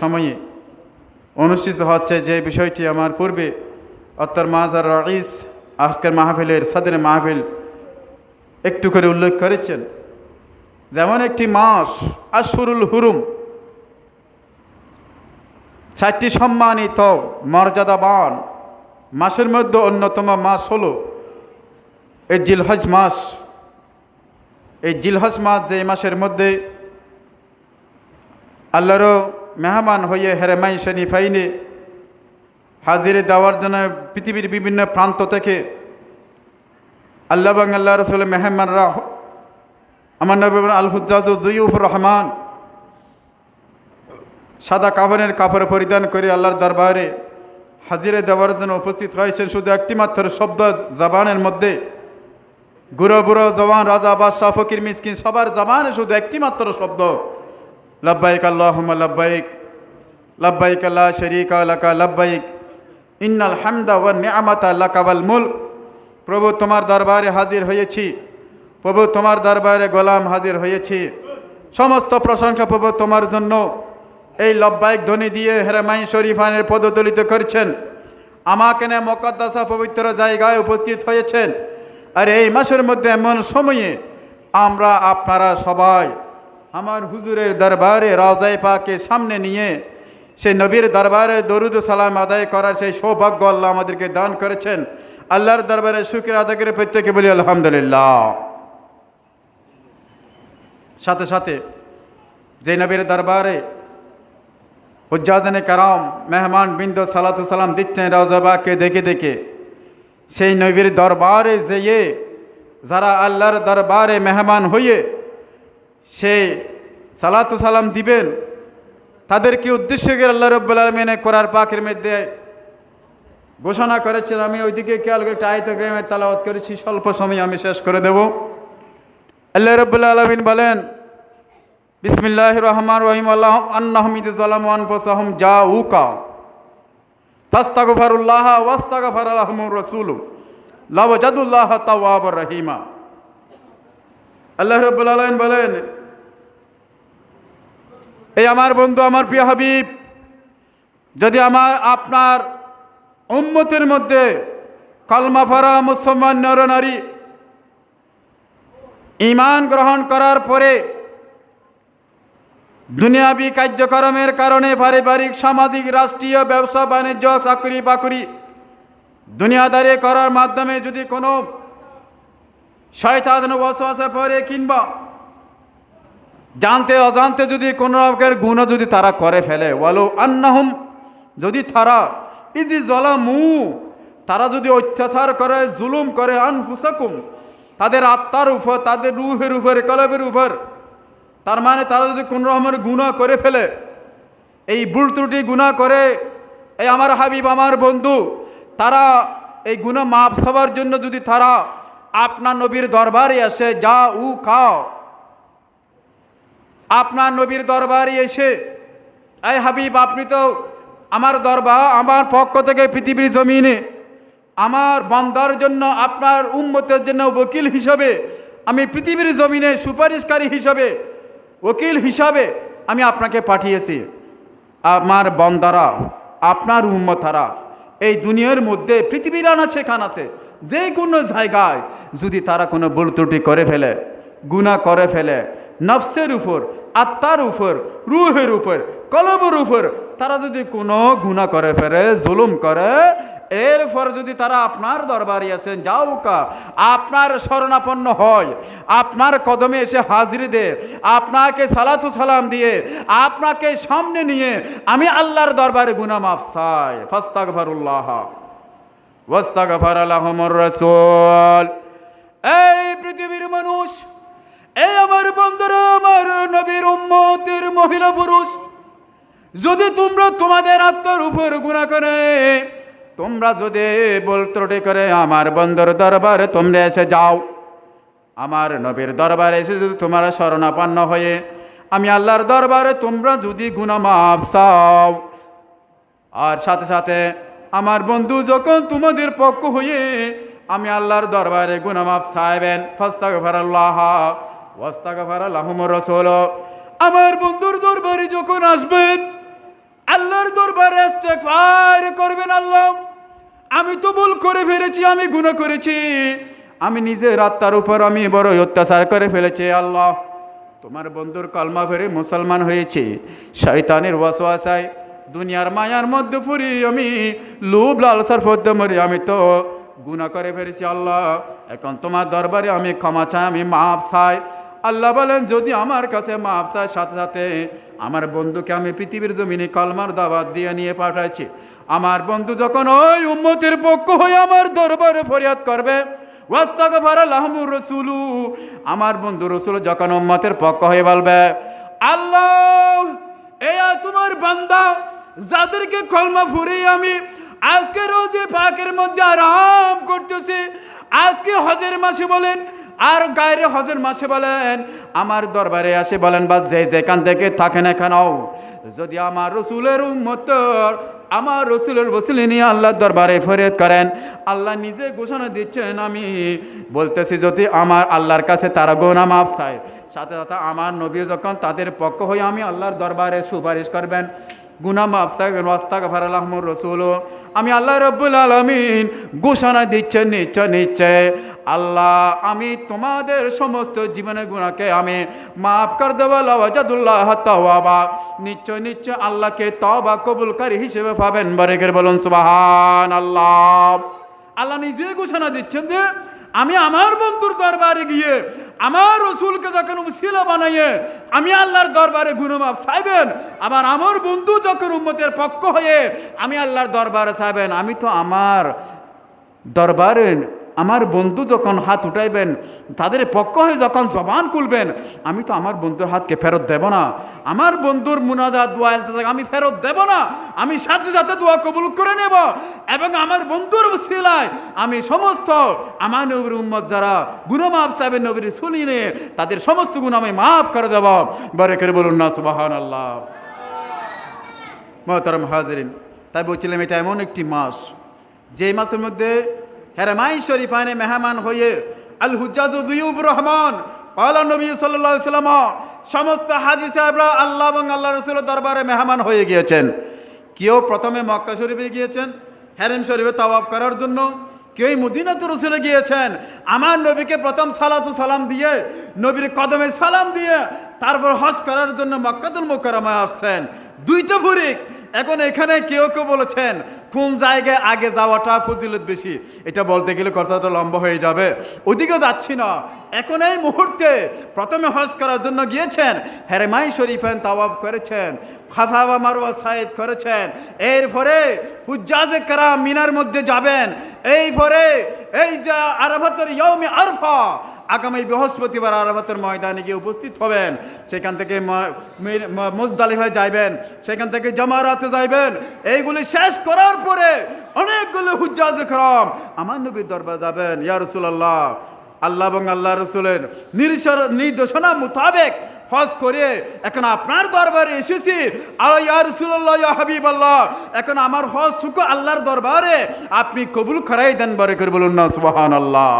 সময়ে অনুষ্ঠিত হচ্ছে যে বিষয়টি আমার পূর্বে অত্তর মাজার রাইস আজকের মাহফিলের সাদের মাহফিল একটু করে উল্লেখ করেছেন। যেমন একটি মাস আশুরুল হুরুম, চারটি সম্মানিত মর্যাদাবান, মাসের মধ্যে অন্যতম মাস হল এই জিলহজ মাস। এই জিলহজ মাস যে মাসের মধ্যে আল্লাহরও মেহমান হয়ে হেরেমাই শনিফাইনে হাজিরে দেওয়ার জন্য পৃথিবীর বিভিন্ন প্রান্ত থেকে আল্লাহ আল্লাহ রসুল মেহমানরা, আমার নবী আল হুজ্জাজ জুয়ুফুর রহমান, সাদা কাফনের কাপড় পরিধান করে আল্লাহর দরবারে হাজিরে দেওয়ার জন্য উপস্থিত হয়েছেন। শুধু একটি মাত্র শব্দ জবানের মধ্যে গুরো বুড়ো জওয়ান রাজা, বাদশাহ, ফকির, মিসকিন, সবার জবানে শুধু একটি মাত্র শব্দ। লব্বাইক আল্লাহ লব্বাইক লব্বাইক আল্লাহ শরিক আলাকা লব্বাইক ইন্নাল হামদা ওয়া নিয়ামাত লাকাবাল মুলক প্রভু, তোমার দরবারে হাজির হয়েছি। প্রভু, তোমার দরবারে গোলাম হাজির হয়েছি। সমস্ত প্রশংসা প্রভু, তোমার জন্য। এই লব্বাইক ধ্বনি দিয়ে হেরামাইন শরীফানের পদদলিত করছেন। আমাকে নে মকদ্দাসা পবিত্র জায়গায় উপস্থিত হয়েছেন। আর এই মাসের মধ্যে এমন সময়ে আমরা আপনারা সবাই আমার হুজুরের দরবারে রাজাই পাকে সামনে নিয়ে সেই নবীর দরবারে দরুদ সালাম আদায় করার সেই সৌভাগ্য আল্লাহ আমাদেরকে দান করেছেন। আল্লাহর দরবারে শুক্র আদায় করে প্রত্যেকে বলি, আলহামদুলিল্লাহ। সাথে সাথে যে নবীর দরবারে উজ্জাদানে কারাম মেহমান বিন্দ সালাতু সালাম দিচ্ছেন রাজাবাকে দেখে দেখে, সেই নবীর দরবারে যেয়ে যারা আল্লাহর দরবারে মেহমান হয়ে সে সালাতু সালাম দিবেন তাদেরকে উদ্দেশ্য করে আল্লাহ রব্বুল আলমিনে করার পাখের মধ্যে ঘোষণা করেছেন? আমি ওইদিকে খেয়াল করে আয়ত গ্রামে তালাওয়াত করেছি, স্বল্প সময় আমি শেষ করে দেব। আল্লাহ রব্বুল আলমিন বলেন বিসমিল্লাহ রহমান রহিম, আল্লাহ আন্নাহমিদ জালাম আনফসাহম যা উকা ফাস্তাগফারুল্লাহ ওয়াস্তাগফার আলহামুর রসুল, লাওজাদুল্লাহ তাওয়াব রহিমা। আল্লাহ রব্বুল আলমিন বলেন, এই আমার বন্ধু, আমার প্রিয় হাবিব, যদি আমার, আপনার উম্মতের মধ্যে কলমা ফারা মুসলমান নর নারী ইমান গ্রহণ করার পরে দুনিয়াবি কার্যক্রমের কারণে পারিবারিক, সামাজিক, রাষ্ট্রীয় ব্যবসা, বাণিজ্য চাকরি বাকরি দুনিয়াদারি করার মাধ্যমে যদি কোনো শয়তান বসবাসে পরে কিংবা জানতে অজান্তে যদি কোনো রকমের গুণ যদি তারা করে ফেলে বলো আন্নাহুম, যদি তারা ইদি জলামু তারা যদি অত্যাচার করে, জুলুম করে আনফুসাকুম, তাদের আত্মার উপর, তাদের রুহের উপর, কলবের উপর, তার মানে তারা যদি কোন রকমের গুণা করে ফেলে, এই ভুল ত্রুটি গুণা করে, এই আমার হাবিব, আমার বন্ধু, তারা এই গুণা মাপ সবার জন্য যদি তারা আপনার নবীর দরবারে এসে যা উ, খাও। আপনার নবীর দরবারে এসে, এই হাবিব, আপনি তো আমার দরবার, আমার পক্ষ থেকে পৃথিবীর জমিনে, আমার বন্দার জন্য, আপনার উন্মতের জন্য ওকিল হিসাবে, আমি পৃথিবীর জমিনে সুপারিশকারী হিসাবে, ওকিল হিসাবে আমি আপনাকে পাঠিয়েছি। আমার বন্দারা, আপনার উন্মতারা এই দুনিয়ার মধ্যে পৃথিবীর আনাছে খান আছে যে কোনো জায়গায় যদি তারা কোনো ভুল ত্রুটি করে ফেলে গুণা করে ফেলে, নফসের উপর, আত্মার উপর, রুহের উপর, কলবের উপর, তারা যদি কোনো গুণা করে ফেলে, জুলুম করে, এরপর যদি তারা আপনার দরবারে আসেন, যাও কা, আপনার শরণাপন্ন হয় আপনার কদমে এসে হাজির দে, আপনাকে সালাতু সালাম দিয়ে, আপনাকে সামনে নিয়ে আমি আল্লাহর দরবারে গুনা মাফ চাই। ফাস্তাগফারুল্লাহ। ওয়াস্তাগফার আলাহমুর রাসূল। এই পৃথিবীর মানুষ, এই আমার বন্ধুরা, আমার নবীর উম্মতের মহিলা পুরুষ, যদি তোমরা তোমাদের আত্মার উপর গুণা করে, তোমরা যদি বল ত্রুটি করে আমার বন্ধুর দরবারে তোমরা এসে যাও, আমার নবীর দরবারে এসে যদি তোমরা শরণাপন্ন হয়ে, আমি আল্লাহর দরবারে তোমরা যদি গুণা মাফ চাও। আর সাথে সাথে আমার বন্ধু যখন তোমাদের পক্ষ হয়ে আমি আল্লাহর দরবারে গুনামাফ চাইবেন ফাস্তাগফারাল্লাহ, ওয়াস্তাগফারাল্লাহুম রাসূল। আমার বন্ধুর দরবারে যখন আসবেন, আল্লাহর দরবারে ইস্তেগফার করবেন আল্লাহ। আমি তো ভুল করে ফেলেছি, আমি গুনাহ করেছি। আমি নিজের আত্মার উপর আমি বড় অত্যাচার করে ফেলেছি আল্লাহ। তোমার বন্ধুর কলমা ফেরে মুসলমান হয়েছে, শয়তানের ওয়াসওয়াসায় দুনিয়ার মায়ার মধ্যে ফুরি আমি, লোভ লালসার ফদ্দে মরি আমি তো। গুনাহ করে ফেলেছি আল্লাহ। এখন তোমার দরবারে আমি ক্ষমা চাই, আমি মাপ চাই। আল্লাহ বলেন, যদি আমার কাছে মাপ চাই সাথে সাথে আমার বন্ধুকে আমি পৃথিবীর জমিনে কলমার দাবাত দিয়ে নিয়ে পাঠাইছি। আমার বন্ধু যখন ওই উন্মতির পক্ষ হয়ে আমার দরবারে ফরিয়াদ করবে রাসূলু, আমার বন্ধু রসুল যখন উম্মতের পক্ষ হয়ে বলবে, আল্লাহ, এ তোমার বান্দা যাদেরকে কলমা ফুরিয়ে আমি আজকে রোজে পাকের মধ্যে আরাম করতেছি। আজকে হজের মাসে বলেন, আর গায়ের হজের মাসে বলেন, আমার দরবারে আসে বলেন বা যে যেখান থেকে থাকেন এখানেও যদি আমার রসুলের উম্মত, আমার রসুলের বসিলে নিয়ে আল্লাহর দরবারে ফরিয়াদ করেন, আল্লাহ নিজে ঘোষণা দিচ্ছেন আমি, বলতেছি যদি আমার আল্লাহর কাছে তারা গোনা মাফ চায়, সাথে সাথে আমার নবী যখন তাদের পক্ষ হয়ে আমি আল্লাহর দরবারে সুপারিশ করবেন গুনা মাফ ফারালাহমুর রসুল। আমি আল্লাহ রব্বুল আলমিন ঘোষণা দিচ্ছেন নিশ্চয় নিশ্চয়। আল্লাহ, আমি তোমাদের সমস্ত জীবনের গুণাকে আমি মাফ কর দেবো, লওয়াজাদুল্লাহ তাওয়াবা। নিশ্চয় নিশ্চয় আল্লাহকে তবা কবুলকারী হিসেবে পাবেন। বারেকের বলুন সুবাহান আল্লাহ আল্লাহ নিজে ঘোষণা দিচ্ছেন যে আমি আমার বন্ধুর দরবারে গিয়ে, আমার রসুলকে যখন উসিলা বানাইয়ে, আমি আল্লাহর দরবারে গুণমাপ চাইবেন আবার আমার বন্ধু যখন উম্মতের পক্ষ হয়ে, আমি আল্লাহর দরবারে চাইবেন আমি তো আমার দরবারে আমার বন্ধু যখন হাত উঠাইবেন, তাদের পক্ষ হয়ে যখন জবান খুলবেন, আমি তো আমার বন্ধুর হাতকে ফেরত দেব না। আমার বন্ধুর মুনাজাত দোয়া আমি ফেরত দেব না। আমি সাথে সাথে দোয়া কবুল করে নেব এবং আমার বন্ধুর সিলায় আমি সমস্ত আমার নবীর উম্মত যারা গুণমাপ সাহেবের নবীর শুনিয়ে তাদের সমস্ত গুণ আমি মাফ করে দেব। বরে করে বলুন না সুবাহান আল্লাহ মহতারম হাজরিন, তাই বলছিলাম এটা এমন একটি মাস যে মাসের মধ্যে হেরামাই শরীফানে মেহমান হয়ে আল হুজাদুদ্দিউব রহমান আল্লাহ নবী সাল্লাম, সমস্ত হাজি সাহেবরা আল্লাহ এবং আল্লাহ রসুলের দরবারে মেহমান হয়ে গিয়েছেন। কেউ প্রথমে মক্কা শরীফে গিয়েছেন, হেরেম শরীফে তাওয়াব করার জন্য। কেউ মদিনাত রসুলে গিয়েছেন, আমার নবীকে প্রথম সালাতু সালাম দিয়ে, নবীর কদমে সালাম দিয়ে তারপর হজ করার জন্য মক্কাতুল মোকারমায় আসছেন। দুইটা ফরিক। এখন এখানে কেউ কেউ বলেছেন, কোন জায়গায় আগে যাওয়াটা ফজিলত বেশি? এটা বলতে গেলে কথাটা লম্বা হয়ে যাবে। ওদিকে যাচ্ছি না। এখন এই মুহূর্তে প্রথমে হজ করার জন্য গিয়েছেন, হেরেমাই শরীফেন তাওয়াব করেছেন, খাফাওয়া মারোয়া সাইদ করেছেন। এরপরে হুজ্জাজে কারাম মিনার মধ্যে যাবেন। এই পরে এই যে আরাফাতের ইয়মে আরফা আগামী বৃহস্পতিবার আরাফাতের ময়দানে গিয়ে উপস্থিত হবেন। সেখান থেকে মুজদালিফায় যাইবেন। সেখান থেকে জমারাতে যাইবেন। এইগুলি শেষ করার পরে অনেকগুলো হুজ্জাজ করম আমার নবীর দরবার যাবেন। ইয়া রসুলাল্লাহ, আল্লাহ এবং আল্লাহ রসুলের নির্দেশনা মোতাবেক হজ করে এখন আপনার দরবারে এসেছি। আর ইয়া রসুল্লাহ ইয়া হাবিব আল্লাহ এখন আমার হজ টুকু আল্লাহর দরবারে আপনি কবুল করাই দেন, বারে করে বলুন না সুবাহান আল্লাহ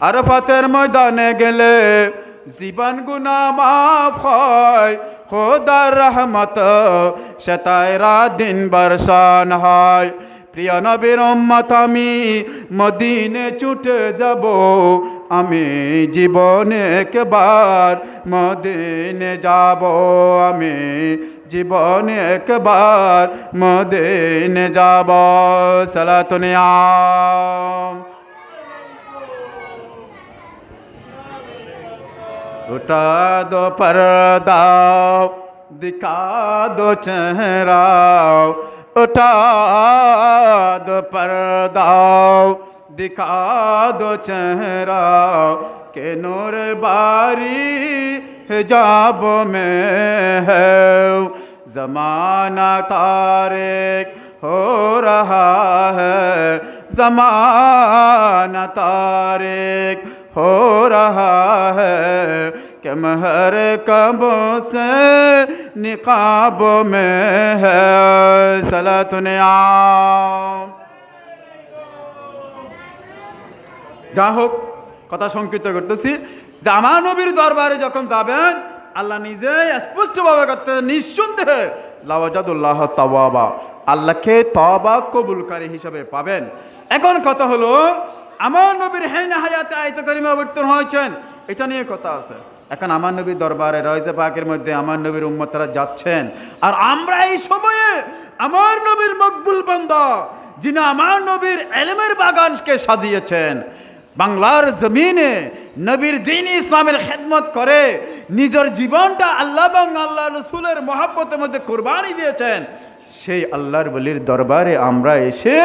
আরফাতের ময়দানে গেলে জীবন গুনা মাফ হয়। খোদার রহমত শতায়রা দিন বর্ষান হয়। প্রিয় নবীর আমি মদিনে ছুটে যাব। আমি জীবনে একবার মদিনে যাব। আমি জীবনে একবার মদিনে যাব। সালাতুনিয়াম उठा दो पर्दा दिखा दो चेहरा उठा दो पर्दा दिखा दो चेहरा के नूर बारी हिजाब में है जमाना तारिक हो रहा है जमाना तारिक हो रहा है कि महर कबों से निकाब में है सलातुन आम যা হোক কথা সংকৃত করতেছি যে আমার নবীর দরবারে যখন যাবেন আল্লাহ নিজেই স্পষ্টভাবে করতে নিঃসন্দেহে লাওয়াজাদুল্লাহ তাওয়াবা আল্লাহকে তবা কবুলকারী হিসাবে পাবেন এখন কথা হলো আমার নবীর হেন হায়াতে আয়ত করিমা অবতীর্ণ হয়েছেন, এটা নিয়ে কথা আছে। এখন আমার নবীর দরবারে রয়েছে পাকের মধ্যে আমার নবীর উম্মতরা যাচ্ছেন। আর আমরা এই সময়ে আমার নবীর মকবুল বান্দা, যিনি আমার নবীর এলেমের বাগানকে সাজিয়েছেন, বাংলার জমিনে নবীর দিন ইসলামের খেদমত করে নিজের জীবনটা আল্লাহ এবং আল্লাহ রসুলের মহাব্বতের মধ্যে কোরবানি দিয়েছেন। সেই আল্লাহর বলির দরবারে আমরা এসে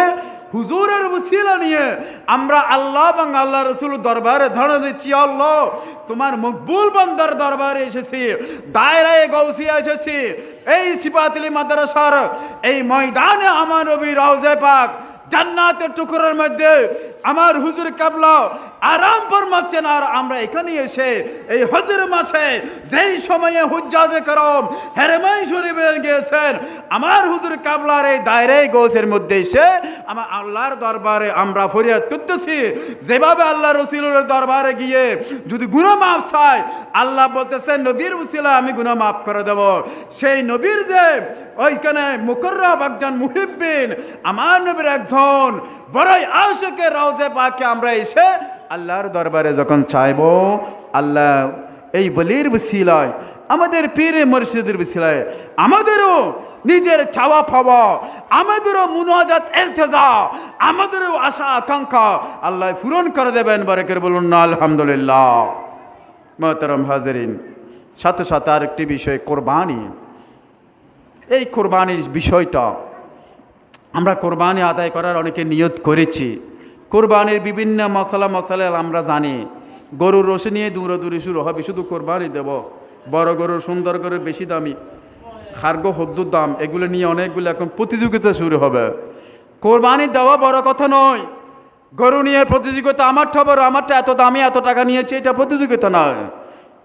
হুজুরের উসিলা নিয়ে আমরা আল্লাহ এবং আল্লাহ রসুল দরবারে ধরে দিচ্ছি, আল্লাহ, তোমার মকবুল বন্দার দরবারে এসেছি, দায়রায় গৌসিয়া এসেছি, এই সিপাতলি মাদ্রাসার এই ময়দানে আমার নবী রওজে পাক জান্নাতের টুকরোর মধ্যে আমার হুজুর কাবলা আরাম ফরমাচ্ছেন আর আমরা এখানে এসে এই হজের মাসে যেই সময়ে হুজ্জাজে করম, হেরেমাই শরীফে গিয়েছেন, আমার হুজুর কাবলার এই দায়রে গোসের মধ্যে এসে আমার আল্লাহর দরবারে আমরা ফরিয়াদ করতেছি। যেভাবে আল্লাহ রসিলের দরবারে গিয়ে যদি গুণা মাফ চাই আল্লাহ বলতেছেন নবীর উসিলা আমি গুণা মাফ করে দেব। সেই নবীর যে ওইখানে মুকর্রব একজন মুহিব্বিন, আমার নবীর একজন বড়ই আশেকে রওজে পাকে আমরা এসে আল্লাহর দরবারে যখন চাইব, আল্লাহ এই বলির বসিলায়, আমাদের পীরে মসজিদের বসিলায়, আমাদেরও নিজের চাওয়া পাওয়া, আমাদেরও মুনাজাত এলতেজা আমাদেরও আশা আকাঙ্ক্ষা আল্লাহ পূরণ করে দেবেন বারেকের বলুন না, আলহামদুলিল্লাহ। মহতরম হাজরিন, সাথে সাথে আরেকটি বিষয়, কোরবানি। এই কোরবানির বিষয়টা আমরা কোরবানি আদায় করার অনেকে নিয়ত করেছি। কোরবানির বিভিন্ন মশলা মশলা আমরা জানি। গরুর রসে নিয়ে দূরে শুরু হবে, শুধু কোরবানি দেব। বড় গরুর, সুন্দর করে বেশি দামি। খার্গ, হদ্দুর দাম, এগুলো নিয়ে অনেকগুলো এখন প্রতিযোগিতা শুরু হবে। কোরবানি দেওয়া বড় কথা নয়। গরু নিয়ে প্রতিযোগিতা আমারটা বড় আমারটা এত দামি, এত টাকা নিয়েছে, এটা প্রতিযোগিতা নয়।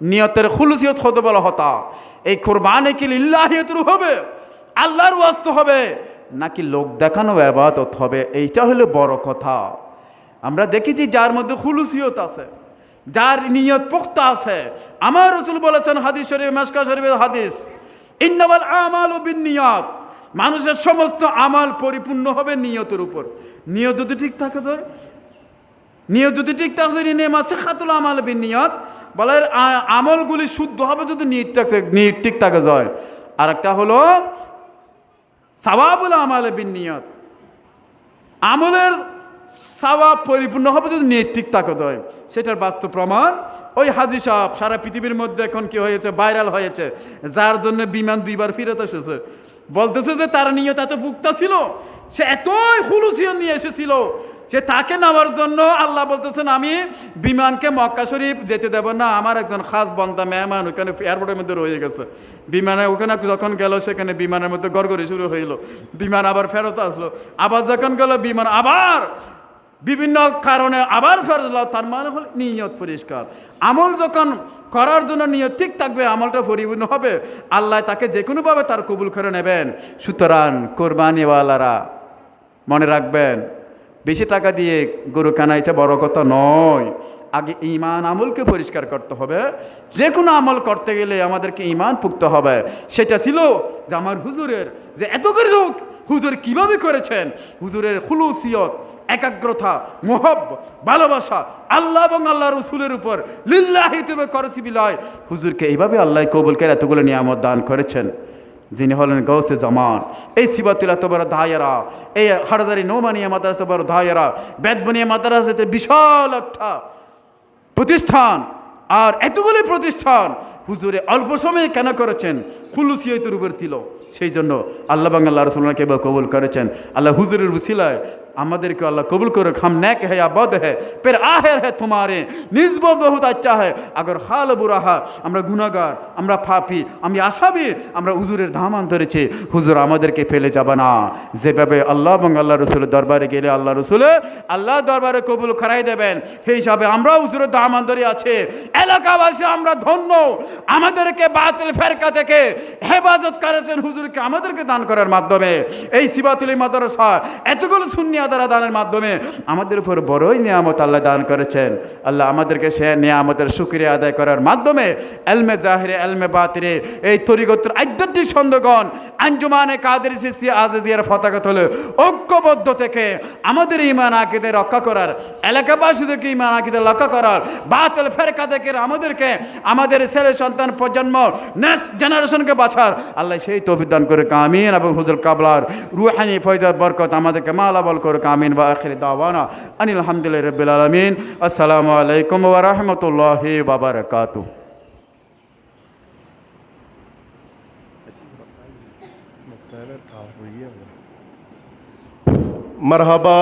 নিয়তের খুলুসিয়ত হতে বলা হতা। এই কোরবানি কি লিল্লাহিয়তুর হবে? আল্লাহর ওয়াস্ত হবে। নাকি লোক দেখানো আবাদত হবে? এইটা হলো বড় কথা। আমরা দেখেছি যার মধ্যে খুলুসিয়ত আছে, যার নিয়ত পোক্তা আছে। আমার রসুল বলেছেন হাদিস শরীফ মেসকা শরীফের হাদিস ইন্নাবাল আমাল ও বিনিয়ত মানুষের সমস্ত আমাল পরিপূর্ণ হবে নিয়তের উপর। নিয়ত যদি ঠিক থাকে তো? নিয়ত যদি ঠিক থাকে নেমা শেখাতুল আমাল বিনিয়ত বলে আমলগুলি শুদ্ধ হবে যদি নিয়ত নিয়ত ঠিক থাকে যায়। আর একটা হলো সাবাবুল আমালে বিনিয়ত। আমলের সাবাব পরিপূর্ণ হবে যদি নিয়ত ঠিক থাকে দয় সেটার বাস্তব প্রমাণ ওই হাজি সাহেব সারা পৃথিবীর মধ্যে এখন কি হয়েছে? ভাইরাল হয়েছে। যার জন্য বিমান দুইবার ফিরত এসেছে। বলতেছে যে তার নিয়ত এত ভুক্তা ছিল, সে এতই হুলুসিয়ন নিয়ে এসেছিল সে তাকে নেওয়ার জন্য আল্লাহ বলতেছেন, আমি বিমানকে মক্কা শরীফ যেতে দেব না। আমার একজন খাস বন্দা মেহমান ওখানে এয়ারপোর্টের মধ্যে রয়ে গেছে। বিমানে ওখানে যখন গেল, সেখানে বিমানের মধ্যে গড়গড়ি শুরু হইল। বিমান আবার ফেরত আসলো। আবার যখন গেল, বিমান আবার বিভিন্ন কারণে আবার ফেরত তার মানে হল নিয়ত পরিষ্কার। আমল যখন করার জন্য নিয়ত ঠিক থাকবে, আমলটা পরিপূর্ণ হবে। আল্লাহ তাকে যে কোনোভাবে তার কবুল করে নেবেন। সুতরাং কোরবানিওয়ালারা মনে রাখবেন বেশি টাকা দিয়ে গরু কেনা এটা বড় কথা নয়। আগে ইমান আমলকে পরিষ্কার করতে হবে। যে কোনো আমল করতে গেলে আমাদেরকে ইমান পুক্ত হবে। সেটা ছিল যে আমার হুজুরের যে এত করে হোক হুজুর কীভাবে করেছেন? হুজুরের খুলুসিয়ত, একাগ্রতা, মোহব, ভালোবাসা, আল্লাহ এবং আল্লাহ রসুলের উপর। লিল্লাহি তুমি করছি বিলয়। হুজুরকে এইভাবে আল্লাহ কবুলকে এতগুলো নিয়ামত দান করেছেন। যিনি হলেন গৌসে জামান এই শিবতিলা এত ধায়রা এই হাড়দারি নৌমানিয়া মাদ্রাসা বড় ধায়রা বেদবনিয়া মাদ্রাসাতে বিশাল একটা প্রতিষ্ঠান। আর এতগুলি প্রতিষ্ঠান হুজুরে অল্প সময়ে কেন করেছেন? খুলুসিয়তের উপর ছিল সেই জন্য আল্লাহ বাংলা রসুল্লাহকে কবুল করেছেন। আল্লাহ হুজুরের উসিলায় আমাদেরকে আল্লাহ কবুল করে हम नेक है या बद है फिर आहर है तुम्हारे निस्बत बहुत अच्छा है अगर हाल बुरा है আমরা গুনাগার আমরা ফাপি আমি আসাবি আমরা হুজুরের ধামান ধরেছি হুজুর আমাদেরকে ফেলে যাবে না যেভাবে আল্লাহ এবং আল্লাহ রসুলের দরবারে গেলে আল্লাহ রসুলে আল্লাহ দরবারে কবুল করাই দেবেন সেই হিসাবে আমরা হুজুরের ধামান ধরে আছে এলাকাবাসী আমরা ধন্য আমাদেরকে বাতিল ফেরকা থেকে হেফাজত করেছেন হুজুরকে আমাদেরকে দান করার মাধ্যমে এই সিবাতুলি মাদ্রাসা এতগুলো শূন্য চিন্তাধারা দানের মাধ্যমে আমাদের উপর বড়ই নিয়ামত আল্লাহ দান করেছেন। আল্লাহ আমাদেরকে সে নিয়ামতের সুক্রিয়া আদায় করার মাধ্যমে এলমে জাহিরে, এলমে বাতিরে এই তরিগত্র আধ্যাত্মিক সন্দগণ আঞ্জুমানে কাদের সৃষ্টি আজিয়ার পতাকা তোলে ঐক্যবদ্ধ থেকে আমাদের ইমান আকিদের রক্ষা করার, এলাকাবাসীদেরকে ইমান আকিদের রক্ষা করার, বাতল ফেরকা থেকে আমাদেরকে, আমাদের ছেলে সন্তান প্রজন্ম নেক্সট জেনারেশনকে বাঁচার, আল্লাহ সেই তৌফিক দান করে কামিন এবং হুজুর কাবলার রুহানি ফয়জাদ বরকত আমাদেরকে মালাবল করে بقرك آمين وآخر دعوانا أن الحمد لله رب العالمين. السلام عليكم ورحمة الله وبركاته. مرحبا.